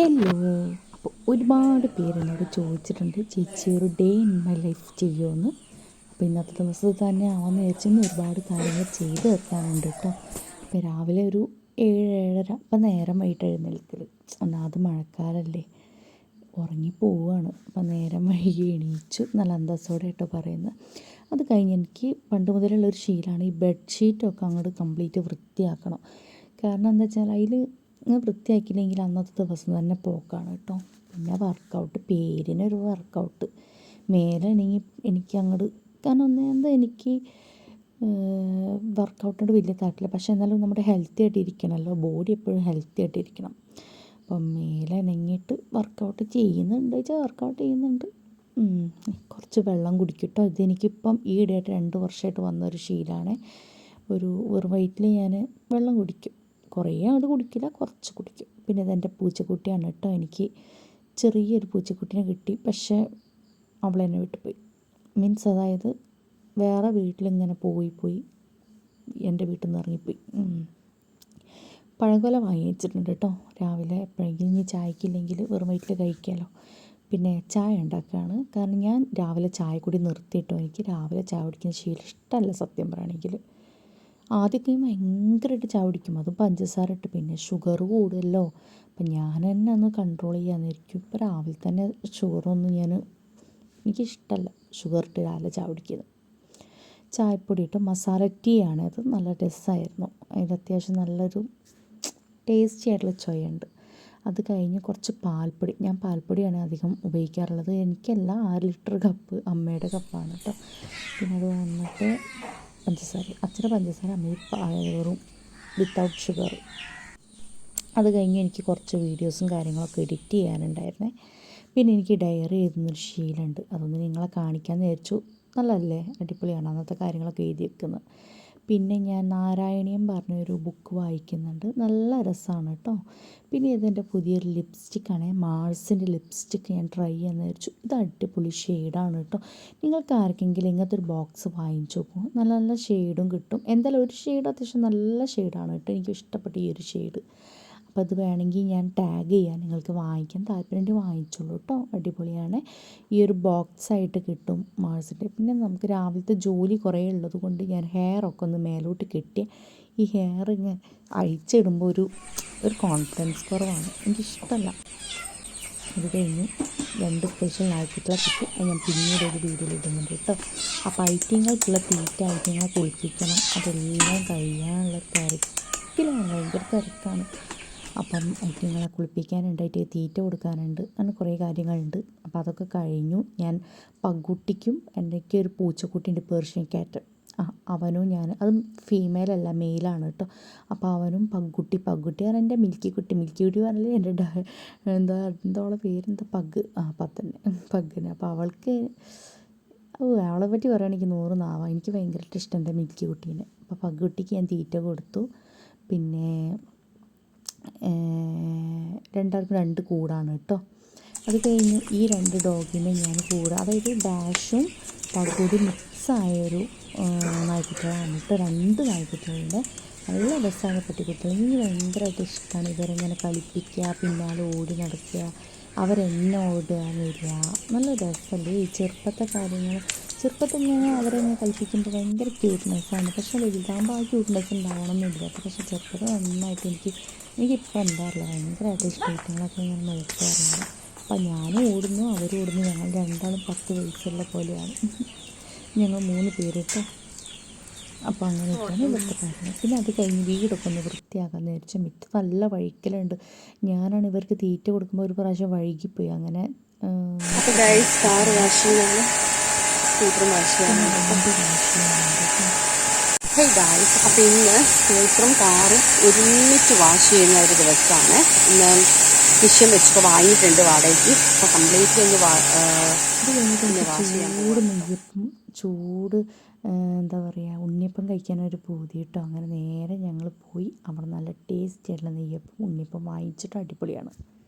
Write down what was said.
Hello അപ്പോൾ ഒരുപാട് പേരെന്നോട് ചോദിച്ചിട്ടുണ്ട് ചേച്ചി ഒരു ഡേ ഇൻ മൈ ലൈഫ് ചെയ്യുമെന്ന് അപ്പോൾ ഇന്നത്തെ ദിവസത്തിൽ തന്നെ ആവാൻ വിചാരിച്ചെന്ന് ഒരുപാട് കാര്യങ്ങൾ ചെയ്ത് തീർക്കാനുണ്ട് കേട്ടോ. അപ്പോൾ രാവിലെ ഒരു ഏഴ് ഏഴര അപ്പം നേരം വൈകിട്ട് എഴുന്നേൽക്കൽ ഒന്നാമത് മഴക്കാലല്ലേ. ഉറങ്ങി പോവുകയാണ് അപ്പം നേരം വൈകി എണീച്ചു. നല്ല അന്തസ്സോടെ കേട്ടോ പറയുന്നത് അത് കഴിഞ്ഞ് എനിക്ക് പണ്ട് മുതലുള്ള ഒരു ശീലമാണ് ഈ ബെഡ്ഷീറ്റൊക്കെ അങ്ങോട്ട് കംപ്ലീറ്റ് വൃത്തിയാക്കണം. കാരണം എന്താ വെച്ചാൽ അതിൽ വൃത്തിയാക്കിയില്ലെങ്കിൽ അന്നത്തെ ദിവസം തന്നെ പോക്കാണ് കേട്ടോ. പിന്നെ വർക്കൗട്ട് പേരിനൊരു വർക്കൗട്ട് മേലെ എനിക്ക് അങ്ങോട്ട് കാരണം ഒന്നാമത് എനിക്ക് വർക്കൗട്ടിനോട് വലിയ താല്പര്യമില്ല. പക്ഷേ എന്നാലും നമ്മുടെ ഹെൽത്തി ആയിട്ട് ഇരിക്കണമല്ലോ ബോഡി എപ്പോഴും ഹെൽത്തി ആയിട്ട് ഇരിക്കണം. അപ്പം മേലെ ഇണങ്ങിയിട്ട് വർക്കൗട്ട് ചെയ്യുന്നുണ്ട്. വെച്ചാൽ വർക്കൗട്ട് ചെയ്യുന്നുണ്ട്. കുറച്ച് വെള്ളം കുടിക്കും കേട്ടോ. ഇതെനിക്കിപ്പം ഈയിടെയായിട്ട് രണ്ട് വർഷമായിട്ട് വന്നൊരു ശീലമാണ്. ഒരു വെറും വയറ്റിൽ ഞാൻ വെള്ളം കുടിക്കും. കുറേ അത് കുടിക്കില്ല കുറച്ച് കുടിക്കും. പിന്നെ ഇതെന്റെ പൂച്ചക്കുട്ടിയാണ് കേട്ടോ. എനിക്ക് ചെറിയൊരു പൂച്ചക്കുട്ടിനെ കിട്ടി. പക്ഷേ അവൾ എന്നെ വിട്ട് പോയി. മീൻസ് അതായത് വേറെ വീട്ടിലിങ്ങനെ പോയി പോയി എന്റെ വീട്ടിൽ നിന്ന് ഇറങ്ങിപ്പോയി പഴംകൊല വാങ്ങി വെച്ചിട്ടുണ്ട് കേട്ടോ. രാവിലെ എപ്പോഴെങ്കിലും ഇനി ചായക്കില്ലെങ്കിൽ വെറും വീട്ടിൽ കഴിക്കാമല്ലോ പിന്നെ ചായ ഉണ്ടാക്കുകയാണ് കാരണം ഞാൻ രാവിലെ ചായ കൂടി നിർത്തിയിട്ടോ. എനിക്ക് രാവിലെ ചായ കുടിക്കുന്ന ശീലം ഇഷ്ടമല്ല സത്യം പറയുകയാണെങ്കിൽ ആദ്യമൊക്കെ ഭയങ്കരമായിട്ട് ചാവടിക്കും. അതും പഞ്ചസാര ഇട്ട് പിന്നെ ഷുഗർ കൂടുമല്ലോ അപ്പം ഞാൻ തന്നെ ഒന്ന് കൺട്രോൾ ചെയ്യാമെന്നിരിക്കും ഇപ്പം രാവിലെ തന്നെ ഷുഗറൊന്നും ഞാൻ എനിക്കിഷ്ടമല്ല ഷുഗർ ഇട്ട് രാവിലെ ചാവടിക്കുന്നത്. ചായപ്പൊടി ഇട്ട്. മസാല ടീ ആണ്. അത് നല്ല രസമായിരുന്നു. അതിൽ അത്യാവശ്യം നല്ലൊരു ടേസ്റ്റി ആയിട്ടുള്ള ചൊയുണ്ട് അത് കഴിഞ്ഞ് കുറച്ച് പാൽപ്പൊടി. ഞാൻ പാൽപ്പൊടിയാണ് അധികം ഉപയോഗിക്കാറുള്ളത്. എനിക്കല്ല ആറ് ലിറ്റർ കപ്പ് അമ്മയുടെ കപ്പാണ് കേട്ടോ. പിന്നെ അത് വന്നിട്ട് പഞ്ചസാര അച്ഛന് പഞ്ചസാര അമ്മ വെറും വിത്തൗട്ട് ഷുഗർ അത് കഴിഞ്ഞ് എനിക്ക് കുറച്ച് വീഡിയോസും കാര്യങ്ങളൊക്കെ എഡിറ്റ് ചെയ്യാനുണ്ടായിരുന്നേ. പിന്നെ എനിക്ക് ഡയറി എഴുതുന്നൊരു ശീലമുണ്ട്. അതൊന്ന് നിങ്ങളെ കാണിക്കാമെന്ന് വിചാരിച്ചു. നല്ലതല്ലേ? അടിപൊളിയാണ്. അന്നത്തെ കാര്യങ്ങളൊക്കെ എഴുതി വെക്കുന്നത് പിന്നെ ഞാൻ നാരായണീയം പറഞ്ഞൊരു ബുക്ക് വായിക്കുന്നുണ്ട്. നല്ല രസമാണ് കേട്ടോ പിന്നെ ഇതെന്റെ പുതിയൊരു ലിപ്സ്റ്റിക്കാണ്. മാൾസിന്റെ ലിപ്സ്റ്റിക്ക് ഞാൻ ട്രൈ ചെയ്യാമെന്ന് വിചാരിച്ചു. ഇത് അടിപൊളി ഷെയ്ഡാണ് കേട്ടോ നിങ്ങൾക്ക് ആർക്കെങ്കിലും ഇങ്ങനത്തെ ഒരു ബോക്സ് വാങ്ങിച്ചു നോക്കും നല്ല നല്ല ഷെയ്ഡും കിട്ടും. എന്തായാലും ഒരു ഷെയ്ഡ് അത്യാവശ്യം നല്ല ഷെയ്ഡാണ് കേട്ടോ എനിക്ക് ഇഷ്ടപ്പെട്ട ഈ ഒരു ഷെയ്ഡ്. അപ്പോൾ അത് വേണമെങ്കിൽ ഞാൻ ടാഗ് ചെയ്യാം. നിങ്ങൾക്ക് വാങ്ങിക്കാൻ താല്പര്യം വാങ്ങിച്ചോളൂ കേട്ടോ അടിപൊളിയാണ്. ഈ ഒരു ബോക്സ് ആയിട്ട് കിട്ടും മാഴ്സിന്റെ പിന്നെ നമുക്ക് രാവിലത്തെ ജോലി കുറേ ഉള്ളത് കൊണ്ട് ഞാൻ ഹെയറൊക്കെ ഒന്ന് മേലോട്ട് കെട്ടി ഈ ഹെയർ ഇങ്ങനെ അഴിച്ചിടുമ്പോൾ ഒരു ഒരു കോൺഫിഡൻസ് കുറവാണ്. എനിക്കിഷ്ടമല്ല അത് കഴിഞ്ഞ് രണ്ട് സ്പെഷ്യൽ നായ്ക്കുട്ടികളെ കിട്ടി അത് ഞാൻ പിന്നീട് ഒരു വീഡിയോയിൽ ഇടുന്നുണ്ട് കേട്ടോ അപ്പോൾ ഐറ്റിങ്ങൾക്കുള്ള തീറ്റ ഐറ്റിങ്ങൾ കുളിപ്പിക്കണം അതെല്ലാം കഴിയാനുള്ള തിരക്കിലാണ്. ഭയങ്കര തിരക്കാണ്. അപ്പം ഐറ്റങ്ങളെ കുളിപ്പിക്കാനുണ്ട് അതിറ്റ് തീറ്റ കൊടുക്കാനുണ്ട് അങ്ങനെ കുറേ കാര്യങ്ങളുണ്ട്. അപ്പോൾ അതൊക്കെ കഴിഞ്ഞു. ഞാൻ പഗ്ഗുട്ടിക്കും എന്റെ ഒരു പൂച്ചക്കുട്ടിയുണ്ട് പേർഷ്യൻ ക്യാറ്റ് ആ അവനും ഞാൻ അതും ഫീമെയിൽ അല്ല മെയിലാണ് കേട്ടോ. അപ്പോൾ അവനും പഗ്ഗുട്ടി പഗ്ഗുട്ടി ആണ് എന്റെ മിൽക്കി കുട്ടി. മിൽക്കി കുട്ടി പറഞ്ഞാൽ എന്റെ എന്താ എന്തോളെ പേരെന്താ? പഗ്. ആ പത്തന്നെ പഗ്ഗിന്. അപ്പോൾ അവൾക്ക് അവളെ പറ്റി പറയുകയാണെങ്കിൽ നൂറ് നാവാം. എനിക്ക് ഭയങ്കരമായിട്ട് ഇഷ്ടം എന്റെ മിൽക്കി കുട്ടീനെ. അപ്പോൾ പഗ്ഗുട്ടിക്ക് ഞാൻ തീറ്റ കൊടുത്തു. പിന്നെ രണ്ടാൾക്കും രണ്ട് കൂടാണ് കേട്ടോ അത് കഴിഞ്ഞ് ഈ രണ്ട് ഡോഗിനെ ഞാൻ കൂട്. അതായത് ഡാഷും പകുതി മിക്സായൊരു നായ്ക്കുട്ടികളാണ് കേട്ടോ രണ്ട് നായ്ക്കുട്ടികളുണ്ട്. നല്ല രസമാണ് പട്ടിക്കുട്ടികൾ എനിക്ക് ഭയങ്കരമായിട്ട് ഇഷ്ടമാണ് ഇവരെങ്ങനെ കളിപ്പിക്കുക പിന്നാലെ ഓടി നടക്കുക അവരെന്നെ ഓടുക വരിക. നല്ല രസമല്ലേ ഈ ചെറുപ്പത്തെ കാര്യങ്ങൾ ചെറുപ്പത്തിൽ ഞാൻ അവരെ ഞാൻ കളിപ്പിക്കുമ്പോൾ ഭയങ്കര ക്യൂട്ട്നെസ്സാണ്. പക്ഷെ വലുതാകുമ്പോൾ ആ ക്യൂട്ട്നെസ് ഉണ്ടാവണമെന്നില്ല. പക്ഷെ ചെറുപ്പത്തിൽ നന്നായിട്ട് എനിക്ക് എനിക്കിപ്പോൾ എന്താ അറിയില്ല ഭയങ്കരമായിട്ട് ഇഷ്ടങ്ങളൊക്കെ ഞാൻ നോക്കാറുണ്ട്. അപ്പം ഞാനും ഓടുന്നു അവരും ഓടുന്നു. ഞങ്ങൾ രണ്ടാളും പത്ത് വയസ്സുള്ള പോലെയാണ്. ഞങ്ങൾ മൂന്ന് പേരിട്ടോ. അപ്പോൾ അങ്ങനെയൊക്കെയാണ് ഇവിടുത്തെ കാര്യങ്ങൾ പിന്നെ അത് കഴിഞ്ഞ് വീടൊക്കെ ഒന്ന് വൃത്തിയാക്കാൻ നേരിച്ച മിത്ത് നല്ല വഴിക്കലുണ്ട്. ഞാനാണ് ഇവർക്ക് തീറ്റ കൊടുക്കുമ്പോൾ ഒരു പ്രാവശ്യം വഴുകിപ്പോയി. അങ്ങനെ അപ്പോൾ കാർ വാഷ് ചെയ്യാനായിട്ട് ഹേ ഗായ്സ് അപ്പോൾ ഇന്ന് സ്കൂട്ടറും കാറും ഒരുമിച്ച് വാഷ് ചെയ്യുന്ന ഒരു ദിവസമാണ്. ഇന്ന് മിഷ്യൻ വെച്ചൊക്കെ വാങ്ങിയിട്ടുണ്ട് വാടകയ്ക്ക്. അപ്പോൾ കംപ്ലീറ്റ്ലി ഒന്ന് വാഷ് ചെയ്യാൻ ചൂട് എന്താ പറയുക ഉണ്ണിയപ്പം കഴിക്കാനൊരു പൂതി കേട്ടോ അങ്ങനെ നേരെ ഞങ്ങൾ പോയി. അവിടെ നല്ല ടേസ്റ്റി ആയിട്ടുള്ള നെയ്യപ്പം ഉണ്ണിയപ്പം വാങ്ങിച്ചിട്ട് അടിപൊളിയാണ്.